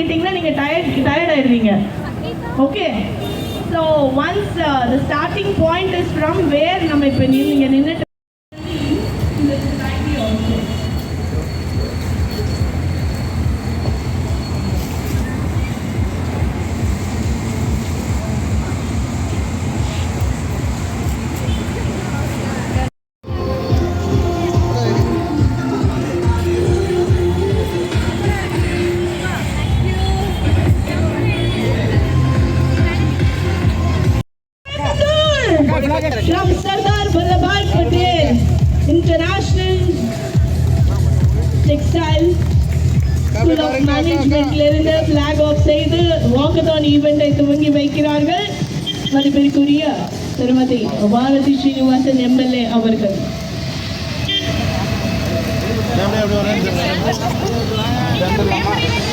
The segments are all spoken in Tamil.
கேட்டிங்கன்னா நீங்கள் டயர்ட் டயர்ட் ஆயிடுவீங்க. Okay so once the starting point is from where நம்ம இப்போ நீங்கள் நின்றுட்டு மதிப்பிற்குரிய திருமதி பாரதி ஸ்ரீனிவாசன் எம்எல்ஏ அவர்கள் பொருத்தமாக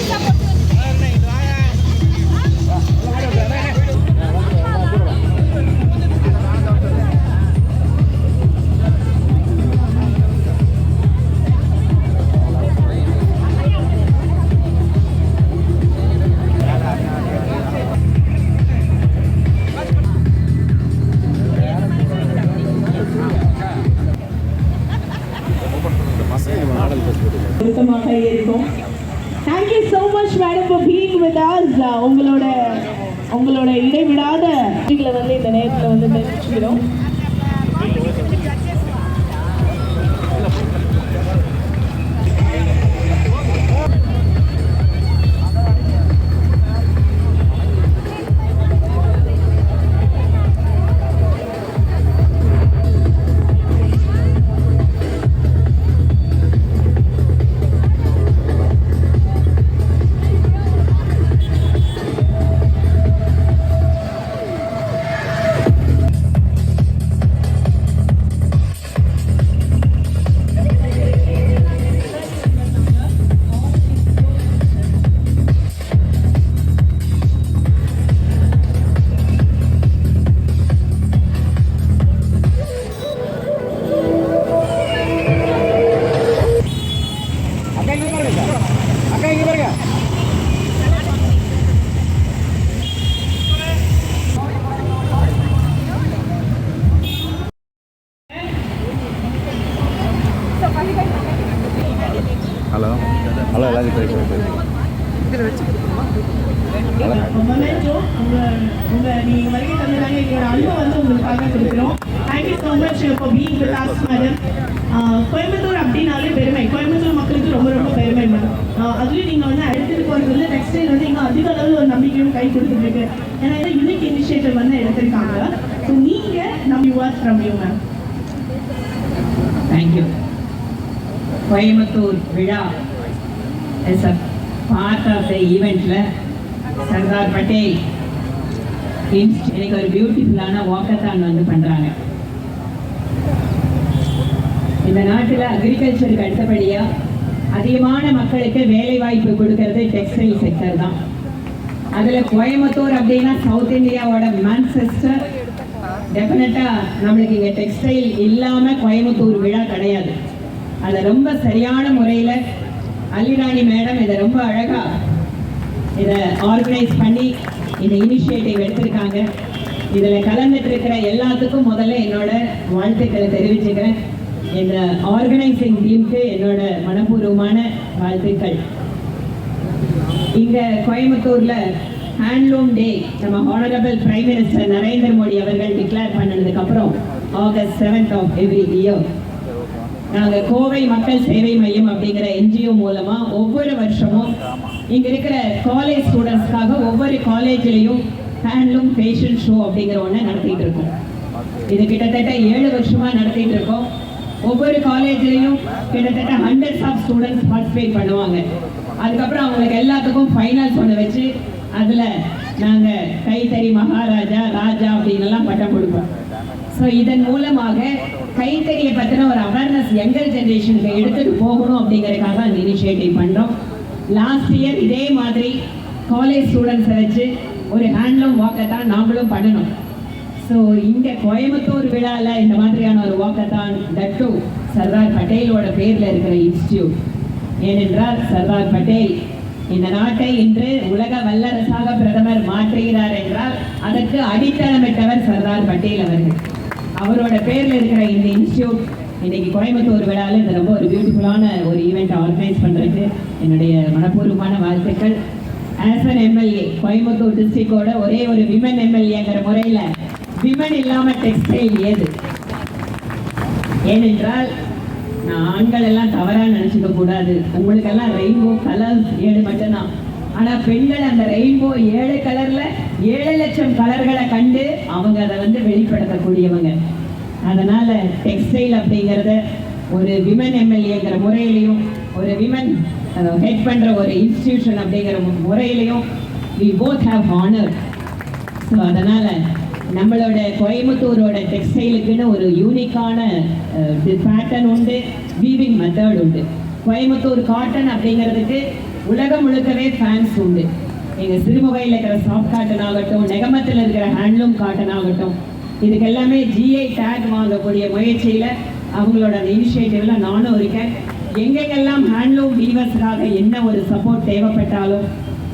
உங்களோட உங்களோட இடைவிடாத வந்து இந்த நேரத்தில் வந்து தெரிவிச்சுக்கிறோம் மேடம் கோயம்புத்தூர் அப்படின்னாலே பெருமை. கோயம்புத்தூர் மக்களுக்கு ரொம்ப ரொம்ப பெருமை மேடம் அதுலேயும் நீங்கள் வந்து எடுத்துட்டு போகிறது வந்து டெக்ஸ்டைல் வந்து இங்கே அதிக அளவில் ஒரு நம்பிக்கையும் கை கொடுத்துருக்கு ஏன்னா இதை யூனிக் இனிஷியேட்டிவ் வந்து எடுத்திருக்காங்க. ஸோ நீங்கள் நம்ம you are from you ma'am thank you Coimbatore விழா yes a part of the eventல சர்தார் பட்டேல் இன்ஸ்ட் எனக்கு ஒரு பியூட்டிஃபுல்லான வாக்கத்தான் வந்து பண்றாங்க. இந்த நாட்டில் அக்ரிகல்ச்சருக்கு அடுத்தபடியாக அதிகமான மக்களுக்கு வேலை வாய்ப்பு கொடுக்கறது டெக்ஸ்டைல் செக்டர் தான். அதில் கோயம்புத்தூர் அப்படின்னா சவுத் இந்தியாவோட மான்செஸ்டர் டெஃபினட்டாக நம்மளுக்கு இங்கே டெக்ஸ்டைல் இல்லாமல் கோயம்புத்தூர் விழா கிடையாது. அதை ரொம்ப சரியான முறையில் அல்லிராணி மேடம் இதை ரொம்ப அழகாக இதை ஆர்கனைஸ் பண்ணி இந்த இனிஷியேட்டிவ் எடுத்திருக்காங்க. இதில் கலந்துட்டு இருக்கிற எல்லாத்துக்கும் முதல்ல என்னோட வாழ்த்துக்களை தெரிவிச்சுக்கிறேன். என்ற ஆர்கனைசிங் டீமுக்கு என்னோட மனப்பூர்வமான வாழ்த்துக்கள். இங்க கோயம்புத்தூர்ல ஹேண்ட்லூம் டே நம்ம honourable prime minister Narendra Modi அவர்கள் டிக்ளேர் பண்ணதுக்கு அப்புறம் August seventh of every year நாங்கள் கோவை மக்கள் சேவை மையம் அப்படிங்கிற என்ஜிஓ மூலமா ஒவ்வொரு வருஷமும் இங்க இருக்கிற காலேஜ் ஸ்டூடெண்ட்ஸ்க்காக ஒவ்வொரு காலேஜ்லயும் ஹேண்ட்லூம் ஃபேஷன் ஷோ அப்படிங்கிற ஒன்று நடத்திட்டு இருக்கோம். இது கிட்டத்தட்ட ஏழு வருஷமா நடத்திட்டு இருக்கோம். ஒவ்வொரு காலேஜ்லேயும் கிட்டத்தட்ட ஹண்ட்ரட்ஸ் ஆஃப் ஸ்டூடெண்ட்ஸ் பார்ட்டிசிபேட் பண்ணுவாங்க. அதுக்கப்புறம் அவங்களுக்கு எல்லாத்துக்கும் ஃபைனல்ஸ் ஒன்று வச்சு அதில் நாங்கள் கைத்தறி மகாராஜா ராஜா அப்படின்னு எல்லாம் பட்டம் கொடுப்போம். ஸோ இதன் மூலமாக கைத்தறியை பற்றின ஒரு அவேர்னஸ் யங்கர் ஜென்ரேஷனுக்கு எடுத்துகிட்டு போகணும் அப்படிங்கறதுக்காக அந்த இனிஷியேட்டிவ் பண்ணுறோம் லாஸ்ட் இயர் இதே மாதிரி காலேஜ் ஸ்டூடெண்ட்ஸை வச்சு ஒரு ஹேண்ட்லூம் வாக்கை தான் நாமளும் பண்ணணும். ஸோ இங்கே கோயம்புத்தூர் விழாவில் இந்த மாதிரியான ஒரு வாக்கத்தான் தட்டு சர்தார் பட்டேலோட பேரில் இருக்கிற இன்ஸ்டியூட். ஏனென்றால் சர்தார் பட்டேல் இந்த நாட்டை இன்று உலக வல்லரசாக பிரதமர் மாற்றுகிறார் என்றால் அதற்கு அடித்தளமிட்டவர் சர்தார் பட்டேல் அவர்கள். அவரோட பேரில் இருக்கிற இந்த இன்ஸ்டியூட் இன்னைக்கு கோயம்புத்தூர் விழாவில் இது ரொம்ப ஒரு பியூட்டிஃபுல்லான ஒரு ஈவெண்ட் ஆர்கனைஸ் பண்ணுறதுக்கு என்னுடைய மனப்பூர்வமான வாழ்த்துக்கள். ஆஸ் அன் எம்எல்ஏ கோயம்புத்தூர் டிஸ்ட்ரிக்டோட ஒரே ஒரு விமன் எம்எல்ஏங்கிற முறையில் விமன் இல்லாம டெக்ஸ்டைல் ஏது ஏனென்றால் நான் ஆண்கள் எல்லாம் தவறா நினைச்சுக்க கூடாது. உங்களுக்கெல்லாம் ரெயின்போ கலர்ஸ் ஏழு மட்டும்தான். ஆனா பெண்கள் அந்த ரெயின்போ ஏழு கலர்ல ஏழு லட்சம் கலர்களை கண்டு அவங்க அதை வந்து வெளிப்படுத்தக்கூடியவங்க. அதனால டெக்ஸ்டைல் அப்படிங்கிறத ஒரு விமன் எம்எல்ஏங்கிற முறையிலையும் ஒரு விமன் ஹெட் பண்ற ஒரு இன்ஸ்டிடியூஷன் அப்படிங்கிற முறையிலையும் we both have honour so அதனால் நம்மளோட கோயம்புத்தூரோட டெக்ஸ்டைலுக்குன்னு ஒரு யூனிக்கான பேட்டர்ன் உண்டு வீவிங் மெத்தட் உண்டு. கோயம்புத்தூர் காட்டன் அப்படிங்கிறதுக்கு உலகம் முழுக்கவே ஃபேன்ஸ் உண்டு. எங்கள் சிறுமுகையில் இருக்கிற சாஃப்ட் காட்டன் ஆகட்டும் நெகமத்தில் இருக்கிற ஹேண்ட்லூம் காட்டன் ஆகட்டும் இதுக்கு எல்லாமே ஜிஐ டேக் வாங்கக்கூடிய முயற்சியில் அவங்களோட அந்த இனிஷியேட்டிவ்ல நானும் இருக்கேன். எங்கெங்கெல்லாம் ஹேண்ட்லூம் வீவர்ஸ்க்காக என்ன ஒரு சப்போர்ட் தேவைப்பட்டாலும்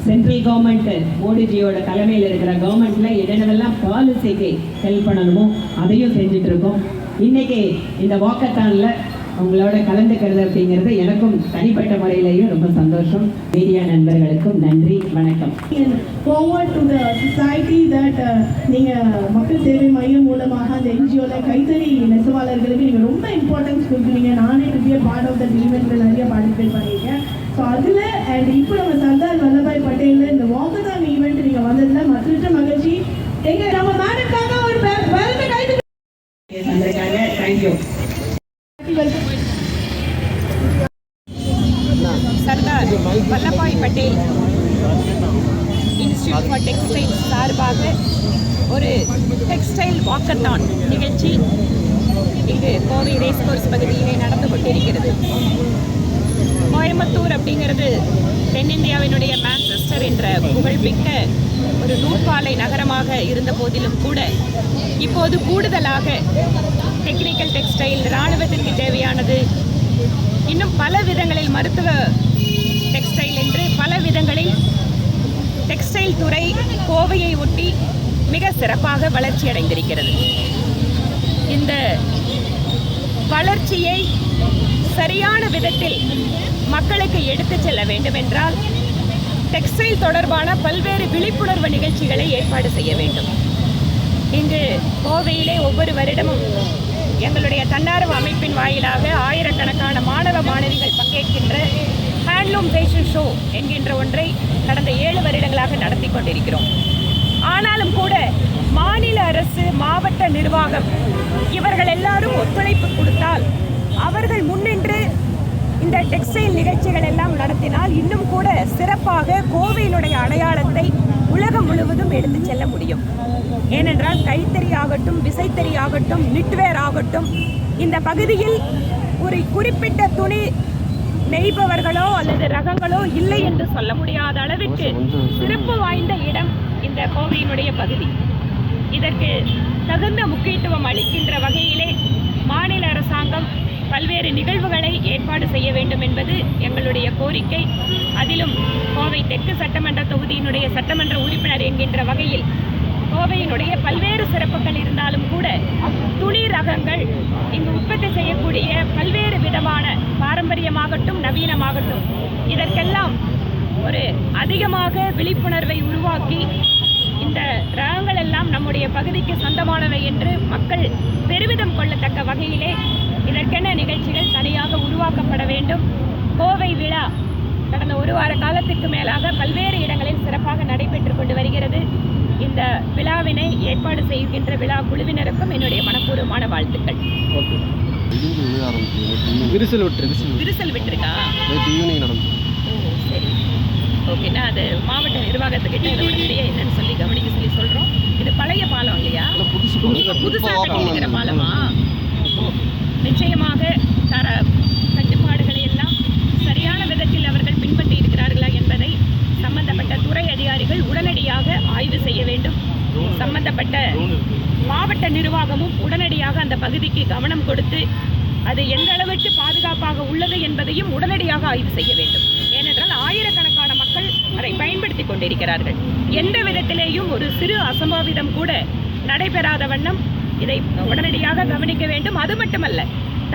சென்ட்ரல் கவர்மெண்ட் மோடிஜியோட தலைமையில் இருக்கிற கவர்மெண்ட்ல என்னென்னவெல்லாம் பாலிசிக்கு ஹெல்ப் பண்ணணுமோ அதையும் செஞ்சுட்டு இருக்கோம் இன்னைக்கு இந்த வாக்கத்தான்ல உங்களோட கலந்துக்கிறது அப்படிங்கிறது எனக்கும் தனிப்பட்ட முறையிலையும் ரொம்ப சந்தோஷம். மீடியா நண்பர்களுக்கும் நன்றி வணக்கம். Forward to the society that uh, மக்கள் சேவை மையம் மூலமாக அந்த என்ஜிஓல கைத்தறி நெசவாளர்களுக்கு நீங்கள் ரொம்ப இம்பார்ட்டன்ஸ் கொடுக்குறீங்க. நானே பெரிய பார்ட் ஆஃப் த ஈவெண்ட்ல நிறைய பார்ட்டிசிபேட் பண்ணியிருக்கேன். ஸோ அதில் அண்ட் இப்போ நம்ம சர்தார் வல்லபாய் பட்டேல்ல இந்த வாக்கத்தான் ஈவெண்ட் நீங்க வந்ததுல மற்ற மகிழ்ச்சி. எங்க நம்ம மேடம்காக ஒரு பலத்த கைது வந்திருக்காங்க. Thank you Sardar Vallabhbhai Patel institute for textile சார்பாக ஒரு டெக்ஸ்டைல் வாக்கத்தான் நிகழ்ச்சி இங்கு கோவை ரேஸ் கோர்ஸ் பகுதியிலே நடந்து கொண்டிருக்கிறது. கோயம்புத்தூர் அப்படிங்கிறது தென்னிந்தியாவினுடைய மான்செஸ்டர் என்ற புகழ்மிக்க ஒரு நூற்பாலை நகரமாக இருந்த போதிலும் கூட இப்போது கூடுதலாக டெக்னிக்கல் டெக்ஸ்டைல் இராணுவத்திற்கு தேவையானது. இன்னும் பல விதங்களில் மருத்துவ டெக்ஸ்டைல் என்று பல விதங்களில் டெக்ஸ்டைல் துறை கோவையை ஒட்டி மிக சிறப்பாக வளர்ச்சி அடைந்திருக்கிறது. இந்த வளர்ச்சியை சரியான விதத்தில் மக்களுக்கு எடுத்துச் செல்ல வேண்டுமென்றால் டெக்ஸ்டைல் தொடர்பான பல்வேறு விழிப்புணர்வு நிகழ்ச்சிகளை ஏற்பாடு செய்ய வேண்டும். இன்று கோவையிலே ஒவ்வொரு வருடமும் எங்களுடைய தன்னார்வ அமைப்பின் வாயிலாக ஆயிரக்கணக்கான மாணவ மாணவிகள் பங்கேற்கின்ற ஹேண்ட்லூம் ஃபேஷன் ஷோ என்கின்ற ஒன்றை கடந்த ஏழு வருடங்களாக நடத்தி கொண்டிருக்கிறோம். ஆனாலும் கூட மாநில அரசு மாவட்ட நிர்வாகம் இவர்கள் எல்லாரும் ஒத்துழைப்பு கொடுத்தால் அவர்கள் முன்னின்று இந்த டெக்ஸ்டைல் நிகழ்ச்சிகள் எல்லாம் நடத்தினால் இன்னும் கூட சிறப்பாக கோவையினுடைய அடையாளத்தை உலகம் முழுவதும் எடுத்து செல்ல முடியும். ஏனென்றால் கைத்தறி ஆகட்டும் விசைத்தறி ஆகட்டும் நிட்வேர் ஆகட்டும் இந்த பகுதியில் ஒரு குறிப்பிட்ட துணி நெய்பவர்களோ அல்லது ரகங்களோ இல்லை என்று சொல்ல முடியாத அளவிற்கு சிறப்பு வாய்ந்த இடம் இந்த கோவையினுடைய பகுதி. இதற்கு தகுந்த முக்கியத்துவம் அளிக்கின்ற வகையிலே மாநில அரசாங்கம் பல்வேறு நிகழ்வுகளை ஏற்பாடு செய்ய வேண்டும் என்பது எங்களுடைய கோரிக்கை. அதிலும் கோவை தெற்கு சட்டமன்ற தொகுதியினுடைய சட்டமன்ற உறுப்பினர் என்கின்ற வகையில் கோவையினுடைய பல்வேறு சிறப்புகள் இருந்தாலும் கூட துணி ரகங்கள் இங்கு உற்பத்தி செய்யக்கூடிய பல்வேறு விதமான பாரம்பரியமாகட்டும் நவீனமாகட்டும் இதற்கெல்லாம் ஒரு அதிகமாக விழிப்புணர்வை உருவாக்கி இந்த ரகங்கள் எல்லாம் நம்முடைய பகுதிக்கு சொந்தமானவை என்று மக்கள் பெருமிதம் கொள்ளத்தக்க வகையிலே வேண்டும். கோவை விழா கடந்த ஒரு வார காலத்திற்கு மேலாக பல்வேறு இடங்களில் சிறப்பாக நடைபெற்று கொண்டு வருகிறது. இந்த விழாவினை ஏற்பாடு செய்கின்ற விழா குழுவினருக்கும் என்னுடைய மனப்பூர்வமான வாழ்த்துக்கள். விரிசல் விட்டு விரிசல் விரிசல் விட்டுருக்கா? சரி. ஓகேனா அது மாவட்ட நிர்வாகத்துக்கிட்ட இதை உடனடியாக என்னன்னு சொல்லி கவனிக்க சொல்லி சொல்கிறோம் இது பழைய பாலம் இல்லையா? புதுசாக கட்டியிருக்கிற பாலமா? ஓ, நிச்சயமாக தர கட்டுப்பாடுகளை எல்லாம் சரியான விதத்தில் அவர்கள் பின்பற்றி இருக்கிறார்களா என்பதை சம்பந்தப்பட்ட துறை உடனடியாக ஆய்வு செய்ய வேண்டும். சம்பந்தப்பட்ட மாவட்ட நிர்வாகமும் உடனடியாக அந்த பகுதிக்கு கவனம் கொடுத்து அது எந்த அளவுக்கு பாதுகாப்பாக உள்ளது என்பதையும் உடனடியாக ஆய்வு செய்ய வேண்டும். ஏனென்றால் ஆயிரக்கணக்கான மக்கள் அதை பயன்படுத்தி கொண்டிருக்கிறார்கள். எந்த விதத்திலேயும் ஒரு சிறு அசம்பாவிதம் கூட நடைபெறாத வண்ணம் இதை உடனடியாக கவனிக்க வேண்டும். அது மட்டுமல்ல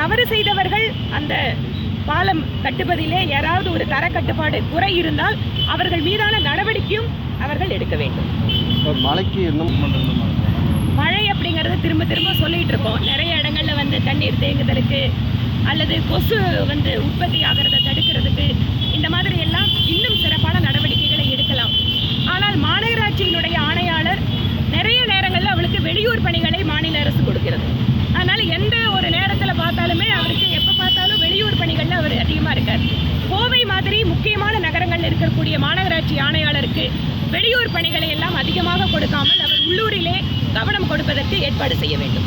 தவறு செய்தவர்கள் அந்த பாலம் கட்டுவதிலே யாராவது ஒரு தர கட்டுப்பாடு குறை இருந்தால் அவர்கள் மீதான நடவடிக்கையும் அவர்கள் எடுக்க வேண்டும். மழைக்கு மழை அப்படிங்கிறத திரும்ப திரும்ப சொல்லிட்டு இருக்கோம். நிறைய இடங்கள்ல வந்து தண்ணீர் தேங்குதலுக்கு அல்லது கொசு வந்து உற்பத்தி ஆகிறத தடுக்கிறதுக்கு இந்த மாதிரி எல்லாம் இன்னும் சிறப்பான நடவடிக்கைகளை எடுக்கலாம். ஆனால் மாநகராட்சியினுடைய ஆணையாளர் நிறைய நேரங்களில் அவளுக்கு வெளியூர் பணிகளை மாநில அரசு கொடுக்கிறது அதனால எந்த ஒரு நேரத்தில் பார்த்தாலுமே அவருக்கு எப்போ பார்த்தாலும் வெளியூர் பணிகளில் அவர் அதிகமாக இருக்கார் கோவை மாதிரி முக்கியமான நகரங்களில் இருக்கக்கூடிய மாநகராட்சி ஆணையாளருக்கு வெளியூர் பணிகளை எல்லாம் அதிகமாக கொடுக்காமல் அவர் உள்ளூரிலே கவனம் கொடுப்பதற்கு ஏற்பாடு செய்ய வேண்டும்.